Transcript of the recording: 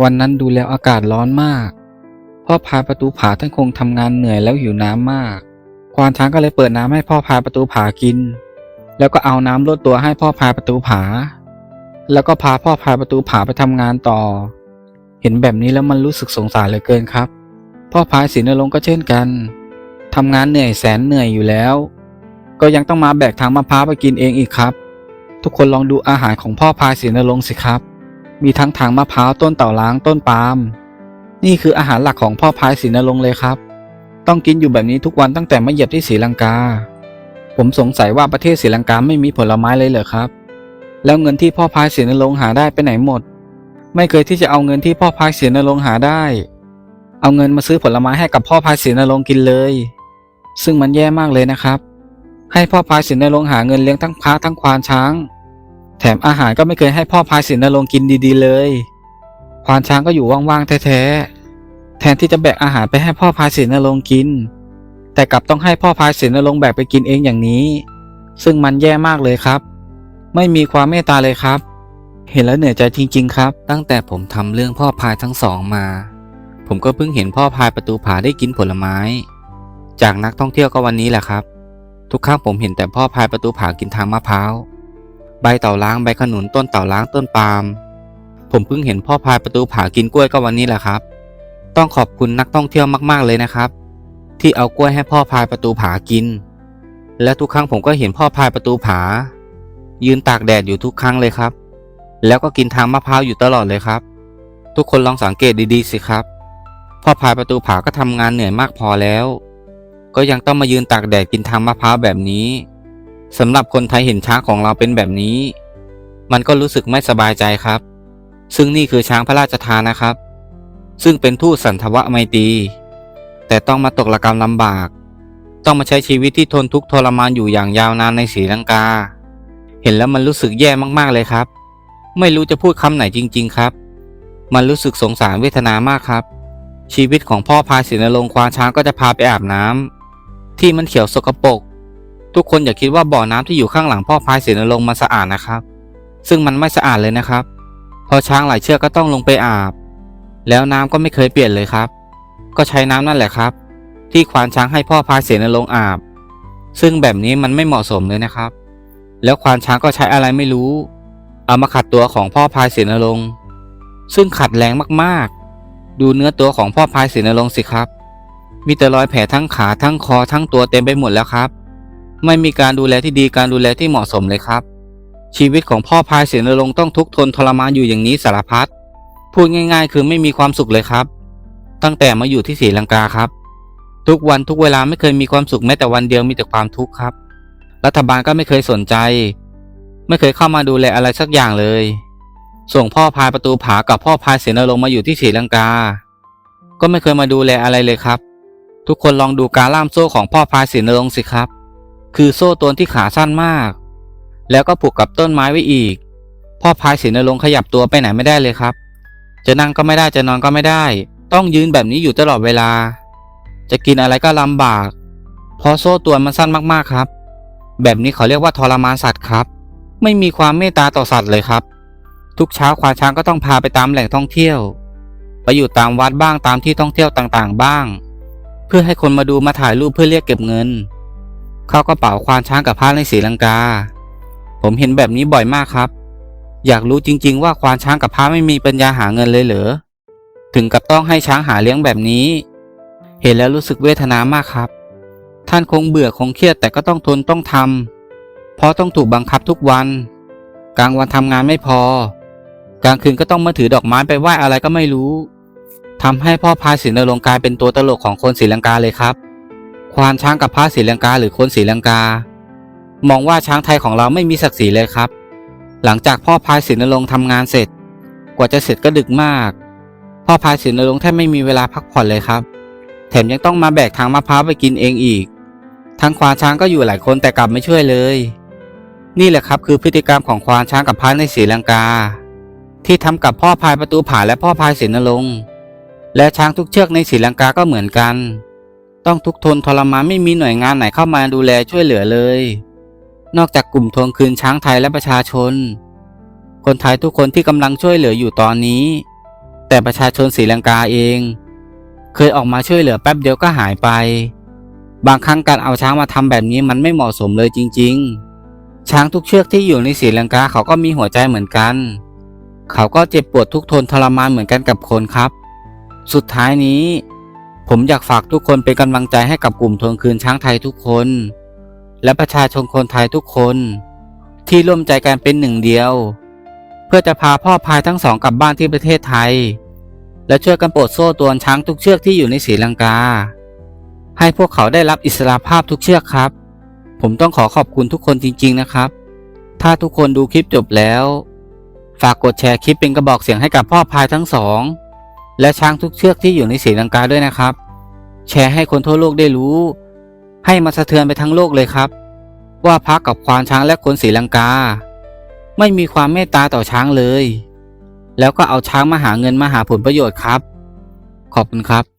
วันนั้นดูแล้วอากาศร้อนมาก พ่อพายประตูผาท่านคงทำงานเหนื่อยแล้วหิวน้ำมาก ควานช้างก็เลยเปิดน้ำให้พ่อพายประตูผากิน แล้วก็เอาน้ำลดตัวให้พ่อพายประตูผา แล้วก็พาพ่อพายประตูผาไปทำงานต่อ เห็นแบบนี้แล้วมันรู้สึกสงสารเหลือเกินครับ พ่อพายศรีนรงค์ก็เช่นกันทำงานเหนื่อยแสนเหนื่อยอยู่แล้ว ก็ยังต้องมาแบกทางมะพร้าวไปกินเองอีกครับ ทุกคนลองดูอาหารของพ่อพายศรีนรงค์สิครับ มีทั้งถังมะพร้าวต้นเต่าล้างต้นปาล์มนี่คืออาหารหลักของพ่อพายศรีนรงเลยครับ ต้องกินอยู่แบบนี้ทุกวันตั้งแต่มาเหยียบที่ศรีลังกา ผมสงสัยว่าประเทศศรีลังกาไม่มีผลไม้เลยเหรอครับ แล้วเงินที่พ่อพายศรีนรงหาได้ไปไหนหมด ไม่เคยที่จะเอาเงินที่พ่อพายศรีนรงหาได้ เอาเงินมาซื้อผลไม้ให้กับพ่อพายศรีนรงกินเลย ซึ่งมันแย่มากเลยนะครับ ให้พ่อพายศรีนรงหาเงินเลี้ยงทั้งพระทั้งควานช้าง แถมอาหารก็ไม่เคยให้พ่อพายศรีนรงกินดีๆ เลยควานช้างก็อยู่ว่างๆแท้ๆแทนที่จะแบกอาหารไปให้พ่อพายศรีนรงกิน แต่กลับต้องให้พ่อพายศรีนรงแบกไปกินเองอย่างนี้ ซึ่งมันแย่มากเลยครับ ไม่มีความเมตตาเลยครับ เห็นแล้วเหนื่อยใจจริง ๆ ครับ ตั้งแต่ผมทำเรื่องพ่อพายทั้งสองมา ผมก็เพิ่งเห็นพ่อพายประตูผาได้กินผลไม้ จากนักท่องเที่ยวก็วันนี้แหละครับ ทุกครั้งผมเห็นแต่พ่อพายประตูผากินทางมะพร้าว ใบเต่าล้างใบขนุนต้นเต่าล้างต้นปาล์มผมเพิ่งเห็นพ่อพายประตูผากินกล้วยก็วันนี้แหละครับ ต้องขอบคุณนักท่องเที่ยวมากๆเลยนะครับ ที่เอากล้วยให้พ่อพายประตูผากิน และทุกครั้งผมก็เห็นพ่อพายประตูผา ยืนตากแดดอยู่ทุกครั้งเลยครับ แล้วก็กินทางมะพร้าวอยู่ตลอดเลยครับ ทุกคนลองสังเกตดีๆสิครับ พ่อพายประตูผาก็ทำงานเหนื่อยมากพอแล้ว ก็ยังต้องมายืนตากแดดกินทางมะพร้าวแบบนี้ สำหรับคนไทยเห็นช้างของเราเป็นแบบนี้ มันก็รู้สึกไม่สบายใจครับ ซึ่งนี่คือช้างพระราชทานนะครับ ซึ่งเป็นทูตสันทวไมตรีแต่ต้องมาตกระกรรมลำบาก ต้องมาใช้ชีวิตที่ทนทุกข์ทรมานอยู่อย่างยาวนานในศรีลังกา เห็นแล้วมันรู้สึกแย่มากๆเลยครับ ไม่รู้จะพูดคำไหนจริง ๆ ครับ มันรู้สึกสงสารเวทนามากครับ ชีวิตของพ่อพายศรีนรงค์ควานช้างก็จะพาไปอาบน้ำที่มันเขียวสกปรก ทุกคนอย่าคิดว่าบ่อน้ำที่อยู่ข้างหลังพ่อพายศรีนรงมันสะอาดนะครับ ซึ่งมันไม่สะอาดเลยนะครับ พอช้างหลายเชือกก็ต้องลงไปอาบ แล้วน้ำก็ไม่เคยเปลี่ยนเลยครับ ก็ใช้น้ำนั่นแหละครับ ที่ควานช้างให้พ่อพายเสนลงอาบ ซึ่งแบบนี้มันไม่เหมาะสมเลยนะครับ แล้วควานช้างก็ใช้อะไรไม่รู้ เอามาขัดตัวของพ่อพายเสนลง ซึ่งขัดแรงมากๆ ดูเนื้อตัวของพ่อพายเสนลงสิครับ มีแต่รอยแผลทั้งขาทั้งคอทั้งตัวเต็มไปหมดแล้วครับ ไม่มีการดูแลที่ดีการดูแลที่เหมาะสมเลยครับ ชีวิตของพ่อพายเสนรงต้องทุกทนทรมานอยู่อย่างนี้สารพัดพูดง่าย ๆ คือไม่มีความสุขเลยครับ ตั้งแต่มาอยู่ที่ศรีลังกาครับ ทุกวันทุกเวลาไม่เคยมีความสุขแม้แต่วันเดียวมีแต่ความทุกข์ครับ รัฐบาลก็ไม่เคยสนใจ ไม่เคยเข้ามาดูแลอะไรสักอย่างเลย ส่งพ่อพายประตูผากับพ่อพายเสนรงมาอยู่ที่ศรีลังกา ก็ไม่เคยมาดูแลอะไรเลยครับ ทุกคนลองดูการล่ามโซ่ของพ่อพายเสนรงสิครับ คือโซ่ตัวที่ขาสั้นมาก แล้วก็ผูกกับต้นไม้ไว้อีก พ่อพายศรีนรงขยับตัวไปไหนไม่ได้เลยครับ จะนั่งก็ไม่ได้จะนอนก็ไม่ได้ ต้องยืนแบบนี้อยู่ตลอดเวลา จะกินอะไรก็ลำบาก เพราะโซ่ตัวมันสั้นมากๆครับ แบบนี้เขาเรียกว่าทรมานสัตว์ครับ ไม่มีความเมตตาต่อสัตว์เลยครับ ทุกเช้าควานช้างก็ต้องพาไปตามแหล่งท่องเที่ยว ไปอยู่ตามวัดบ้างตามที่ท่องเที่ยวต่างๆ บ้าง เพื่อให้คนมาดูมาถ่ายรูปเพื่อเรียกเก็บเงิน เข้ากระเป๋าควานช้างกับพระในศรีลังกา ผมเห็นแบบนี้บ่อยมากครับ อยากรู้จริง ๆ ว่าควานช้างกับพระไม่มีปัญญาหาเงินเลยเหรอ ถึงกับต้องให้ช้างหาเลี้ยงแบบนี้ เห็นแล้วรู้สึกเวทนามากครับ ท่านคงเบื่อคงเครียดแต่ก็ต้องทนต้องทำเพราะต้องถูกบังคับทุกวัน กลางวันทำงานไม่พอ กลางคืนก็ต้องมาถือดอกไม้ไปไหว้อะไรก็ไม่รู้ทำให้พ่อพาศรีนรงกลายเป็นตัวตลกของคนศรีลังกาเลยครับ ควานช้างกับพระศรีลังกาหรือคนศรีลังกา มองว่าช้างไทยของเราไม่มีศักดิ์ศรีเลยครับ หลังจากพ่อพายศินรงค์ทำงานเสร็จ กว่าจะเสร็จก็ดึกมาก พ่อพายศินรงค์แทบไม่มีเวลาพักผ่อนเลยครับ แถมยังต้องมาแบกทางมะพร้าวไปกินเองอีกทั้งควานช้างก็อยู่หลายคนแต่กลับไม่ช่วยเลย นี่แหละครับคือพฤติกรรมของควานช้างกับพระในศรีลังกา ที่ทำกับพ่อพายประตูผาและพ่อพายศินรงค์และช้างทุกเชือกในศรีลังกาก็เหมือนกัน ต้องทุกทนทรมานไม่มีหน่วยงานไหนเข้ามาดูแลช่วยเหลือเลย นอกจากกลุ่มทวงคืนช้างไทยและประชาชน คนไทยทุกคนที่กำลังช่วยเหลืออยู่ตอนนี้ แต่ประชาชนศรีลังกาเอง เคยออกมาช่วยเหลือแป๊บเดียวก็หายไป บางครั้งการเอาช้างมาทำแบบนี้มันไม่เหมาะสมเลยจริง ๆ ช้างทุกเชือกที่อยู่ในศรีลังกาเขาก็มีหัวใจเหมือนกัน เขาก็เจ็บปวดทุกทนทรมานเหมือนกันกับคนครับ สุดท้ายนี้ ผมอยากฝากทุกคนเป็นกำลังใจให้กับกลุ่มทวงคืนช้างไทยทุกคน และประชาชนคนไทยทุกคน ที่ร่วมใจกันเป็นหนึ่งเดียว เพื่อจะพาพ่อพายทั้งสองกลับบ้านที่ประเทศไทย และช่วยกันปลดโซ่ตรวนช้างทุกเชือกที่อยู่ในศรีลังกา ให้พวกเขาได้รับอิสระภาพทุกเชือกครับ ผมต้องขอขอบคุณทุกคนจริง ๆ นะครับ ถ้าทุกคนดูคลิปจบแล้ว ฝากกดแชร์คลิปเป็นกระบอกเสียงให้กับพ่อพายทั้งสองและช้างทุกเชือกที่อยู่ในศรีลังกาด้วยนะครับ แชร์ให้คนทั่วโลกได้รู้ ให้มาสะเทือนไปทั้งโลกเลยครับ ว่าพักกับควานช้างและคนศรีลังกา ไม่มีความเมตตาต่อช้างเลย แล้วก็เอาช้างมาหาเงินมาหาผลประโยชน์ครับ ขอบคุณครับ